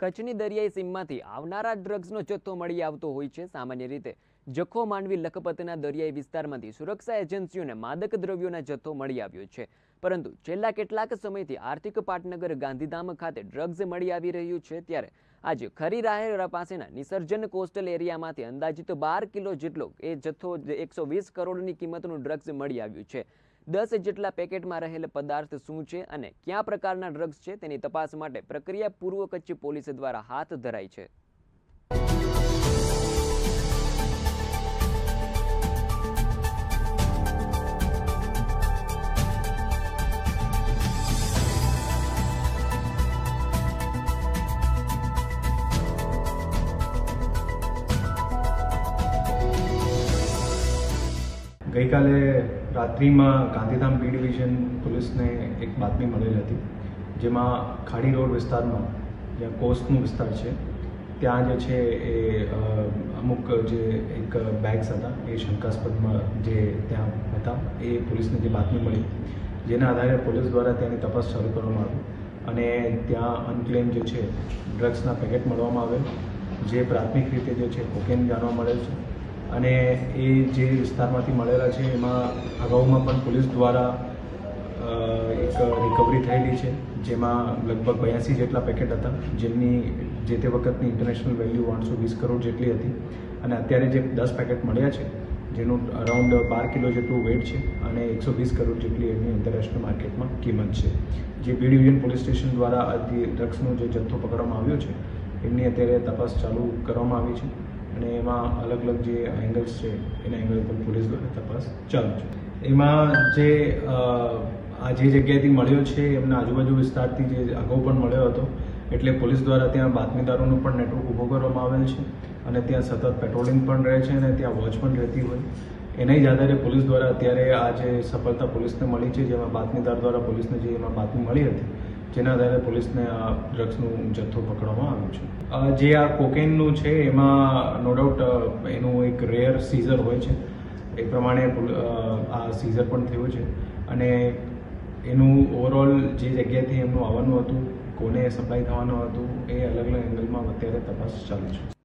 કચ્છની દરિયાઈ સીમમાંથી આવનારા ડ્રગ્સનો જથ્થો મળી આવતો હોય છે. સામાન્ય રીતે જખો માંડવી લખપતના દરિયાઈ વિસ્તારમાંથી સુરક્ષા એજન્સીઓને માદક દ્રવ્યોના જથ્થો મળી આવ્યો છે. પરંતુ છેલ્લા કેટલાક સમયથી આર્થિક પાટનગર ગાંધીધામ ખાતે ડ્રગ્સ મળી આવી રહ્યું છે. ત્યારે આજે ખરી રાહેરા પાસેના નિસર્જન કોસ્ટલ એરિયામાંથી અંદાજિત બાર કિલો જેટલો એ જથ્થો એકસો વીસ કરોડની કિંમતનું ડ્રગ્સ મળી આવ્યું છે. દસ જેટલા પેકેટમાં રહેલ પદાર્થ શું છે અને કયા પ્રકારના ડ્રગ્સ છે તેની તપાસ માટે પ્રક્રિયા પૂર્વ કચ્છ પોલીસ દ્વારા હાથ ધરાઈ છે. ગઈકાલે રાત્રિમાં ગાંધીધામ બી ડિવિઝન પોલીસને એક બાતમી મળેલી હતી, જેમાં ખાડી રોડ વિસ્તારમાં જ્યાં કોસ્ટનો વિસ્તાર છે, ત્યાં જે છે એ અમુક જે એક બેગ્સ હતા, એ શંકાસ્પદમાં જે ત્યાં હતા, એ પોલીસને જે બાતમી મળી, જેના આધારે પોલીસ દ્વારા ત્યાંની તપાસ શરૂ કરવામાં આવી અને ત્યાં અનક્લેમ જે છે, ડ્રગ્સના પેકેટ મળવામાં આવેલ, જે પ્રાથમિક રીતે જે છે, કોકેન જાણવા મળેલ છે. અને એ જે વિસ્તારમાંથી મળેલા છે, એમાં અગાઉમાં પણ પોલીસ દ્વારા એક રિકવરી થયેલી છે, જેમાં લગભગ બયાસી જેટલા પેકેટ હતા, જેમની, જે તે વખતની ઇન્ટરનેશનલ વેલ્યુ આઠસો વીસ કરોડ જેટલી હતી. અને અત્યારે જે દસ પેકેટ મળ્યા છે, જેનું અરાઉન્ડ બાર કિલો જેટલું વેટ છે અને એકસો વીસ કરોડ જેટલી એની આંતરરાષ્ટ્રીય માર્કેટમાં કિંમત છે. જે બી ડિવિઝન પોલીસ સ્ટેશન દ્વારા આ ડ્રગ્સનો જે જથ્થો પકડવામાં આવ્યો છે એમની અત્યારે તપાસ ચાલુ કરવામાં આવી છે. અને એમાં અલગ અલગ જે એંગલ્સ છે, એના એંગલ પર પોલીસ દ્વારા તપાસ ચાલુ છે. એમાં જે આ જે જગ્યાએથી મળ્યો છે, એમના આજુબાજુ વિસ્તારથી જે અગાઉ પણ મળ્યો હતો, એટલે પોલીસ દ્વારા ત્યાં બાતમીદારોનું પણ નેટવર્ક ઊભો કરવામાં આવેલ છે અને ત્યાં સતત પેટ્રોલિંગ પણ રહે છે અને ત્યાં વોચ પણ રહેતી હોય. એના જ આધારે પોલીસ દ્વારા અત્યારે આ જે સફળતા પોલીસને મળી છે, જેમાં બાતમીદાર દ્વારા પોલીસને જે એમાં બાતમી મળી હતી જેના આધારે પોલીસને આ ડ્રગ્સનું જથ્થો પકડવામાં આવ્યો છે. જે આ કોકેનનું છે, એમાં નો ડાઉટ એનું એક રેયર સીઝર હોય છે. એ પ્રમાણે આ સીઝર પણ થયું છે. અને એનું ઓવરઓલ જે જગ્યાએથી એમનું આવવાનું હતું, કોને સપ્લાય થવાનું હતું, એ અલગ અલગ એંગલમાં અત્યારે તપાસ ચાલુ છે.